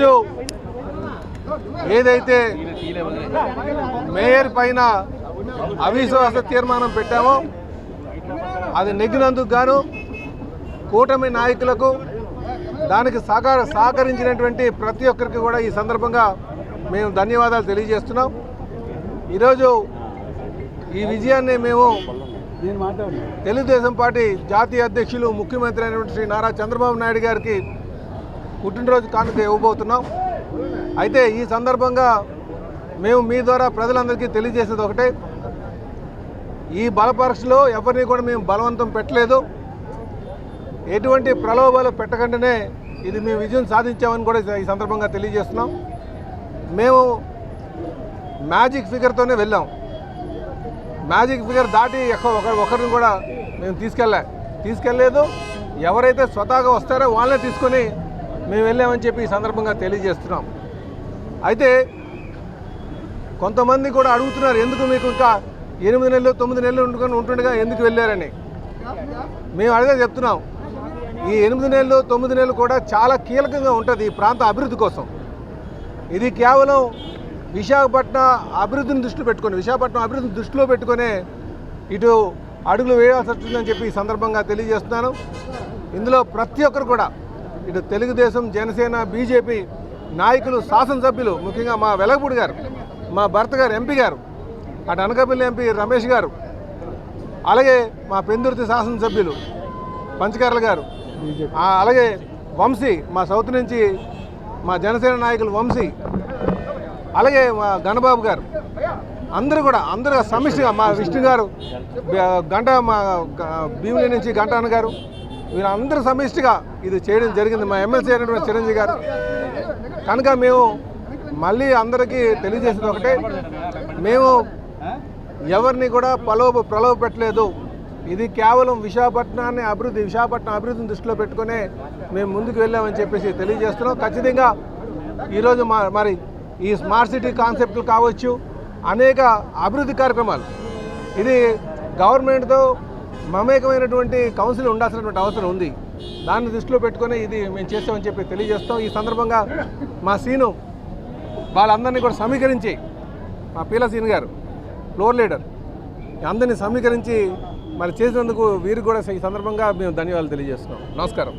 ఈరోజు ఏదైతే మేయర్ పైన అవిశ్వాస తీర్మానం పెట్టామో అది నెగ్గినందుకు గాను కూటమి నాయకులకు దానికి సహకార సహకరించినటువంటి ప్రతి ఒక్కరికి కూడా ఈ సందర్భంగా మేము ధన్యవాదాలు తెలియజేస్తున్నాం. ఈరోజు ఈ విజయాన్ని మేము తెలుగుదేశం పార్టీ జాతీయ అధ్యక్షులు ముఖ్యమంత్రి అయినటువంటి శ్రీ నారా చంద్రబాబు నాయుడు గారికి పుట్టినరోజు కానుక ఇవ్వబోతున్నాం. అయితే ఈ సందర్భంగా మేము మీ ద్వారా ప్రజలందరికీ తెలియజేసేది ఒకటే. ఈ బలపరీక్షలో ఎవరిని కూడా మేము బలవంతం పెట్టలేదు. ఎటువంటి ప్రలోభాలు పెట్టకుండానే ఇది మేము విజయం సాధించామని కూడా ఈ సందర్భంగా తెలియజేస్తున్నాం. మేము మ్యాజిక్ ఫిగర్తోనే వెళ్ళాం. మ్యాజిక్ ఫిగర్ దాటి ఒక ఒకరిని కూడా మేము తీసుకెళ్ళా తీసుకెళ్ళలేదు. ఎవరైతే స్వతహాగా వస్తారో వాళ్ళనే తీసుకొని మేము వెళ్ళామని చెప్పి ఈ సందర్భంగా తెలియజేస్తున్నాం. అయితే కొంతమంది కూడా అడుగుతున్నారు ఎందుకు మీకు ఇంకా ఎనిమిది నెలలు తొమ్మిది నెలలు ఉండుకొని ఉంటుండగా ఎందుకు వెళ్ళారని? మేము అడిగే చెప్తున్నాం. ఈ ఎనిమిది నెలలు తొమ్మిది నెలలు కూడా చాలా కీలకంగా ఉంటుంది ఈ ప్రాంత అభివృద్ధి కోసం. ఇది కేవలం విశాఖపట్నం అభివృద్ధిని దృష్టిలో పెట్టుకొని విశాఖపట్నం అభివృద్ధిని దృష్టిలో పెట్టుకొని ఇటు అడుగులు వేయాల్సి వస్తుందని చెప్పి ఈ సందర్భంగా తెలియజేస్తున్నాను. ఇందులో ప్రతి ఒక్కరు కూడా ఇటు తెలుగుదేశం జనసేన బీజేపీ నాయకులు శాసనసభ్యులు ముఖ్యంగా మా వెలగపూడి గారు మా భర్త గారు ఎంపీ గారు అటు అనకాపల్లి ఎంపీ రమేష్ గారు అలాగే మా పెందుర్తి శాసనసభ్యులు పంచకర్ల గారు అలాగే వంశీ మా సౌత్ నుంచి మా జనసేన నాయకులు వంశీ అలాగే మా గణబాబు గారు అందరూ కూడా అందరూ సమిష్టిగా మా విష్ణు గారు గంట మా గ- నుంచి గంట అన్న గారు వీరందరూ సమిష్టిగా ఇది చేయడం జరిగింది మా ఎమ్మెల్సీ అయినటువంటి చిరంజీవి గారు. కనుక మేము మళ్ళీ అందరికీ తెలియజేసేది ఒకటే. మేము ఎవరిని కూడా ప్రలోభ ప్రలోభ పెట్టలేదు. ఇది కేవలం విశాఖపట్నాన్ని అభివృద్ధి విశాఖపట్నం అభివృద్ధిని దృష్టిలో పెట్టుకునే మేము ముందుకు వెళ్ళామని చెప్పేసి తెలియజేస్తున్నాం. ఖచ్చితంగా ఈరోజు మా మరి ఈ స్మార్ట్ సిటీ కాన్సెప్ట్లు కావచ్చు అనేక అభివృద్ధి కార్యక్రమాలు. ఇది గవర్నమెంట్తో మమేకమైనటువంటి కౌన్సిల్ ఉండాల్సినటువంటి అవసరం ఉంది. దాన్ని దృష్టిలో పెట్టుకొని ఇది మేము చేస్తామని చెప్పి తెలియజేస్తాం ఈ సందర్భంగా మా సీను వాళ్ళందరినీ కూడా సమీకరించి మా పీల సీన్ గారు ఫ్లోర్ లీడర్ అందరినీ సమీకరించి మరి చేసినందుకు వీరికి కూడా ఈ సందర్భంగా మేము ధన్యవాదాలు తెలియజేస్తున్నాం. నమస్కారం.